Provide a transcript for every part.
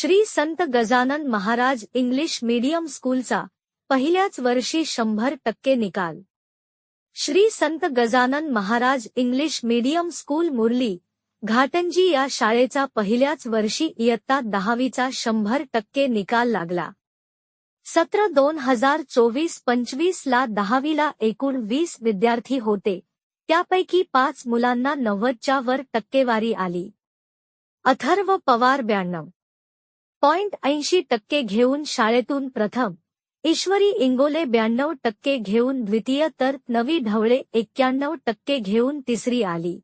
Shri Sant Gajanan Maharaj English medium स्कूलचा पहिल्याच वर्षी शंभर टक्के निकाल. Shri Sant Gajanan Maharaj English medium school Murli Ghatanji या शाळेचा पहिल्याच वर्षी इयत्ता दहावीचा शंभर टक्के निकाल लागला. सत्र दोन हजार चोवीस पंचवीस ला दहावीला एकूण वीस विद्यार्थी होते त्यापैकी पाच मुलांना नव्वदच्या वर टक्केवारी आली. अथर्व पवार ब्याण्णव. पॉइंट ऐंशी टक्के घेऊन शाळेतून प्रथम. ईश्वरी इंगोले ब्याण्णव टक्के घेऊन द्वितीय तर नवी ढवळे एक्क्याण्णव टक्के घेऊन तिसरी आली.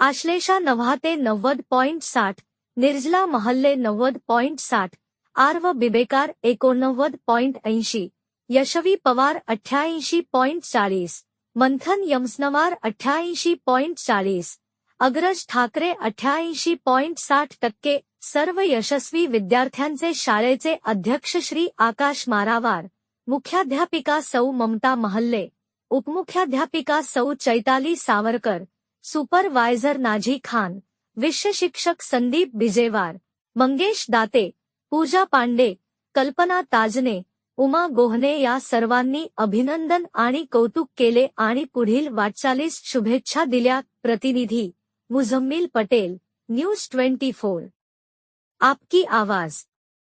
आश्लेषा नव्हाते नव्वद पॉइंट साठ निर्जला महल्ले नव्वद पॉइंट साठ आर्व बिबेकार एकोणनव्वद पॉइंट ऐंशी यशवी पवार अठ्ठ्याऐंशी पॉइंट चाळीस मंथन यमसनवार अठ्ठ्याऐंशी पॉइंट चाळीस अग्रज ठाकरे अठ्ठ्याऐंशी पॉइंट साठ टक्के सर्व यशस्वी विद्यार्थ्यांचे शाळेचे अध्यक्ष श्री आकाश मारावार मुख्याध्यापिका सौ ममता महल्ले उपमुख्याध्यापिका सौ चैताली सावरकर सुपरवायझर नाझी खान विश्वशिक्षक संदीप बिजेवार मंगेश दाते पूजा पांडे कल्पना ताजने उमा गोहने या सर्वांनी अभिनंदन आणि कौतुक केले आणि पुढील वाटचालीस शुभेच्छा दिल्या. प्रतिनिधी Muzammil Patel news twenty four. आपकी आवाज।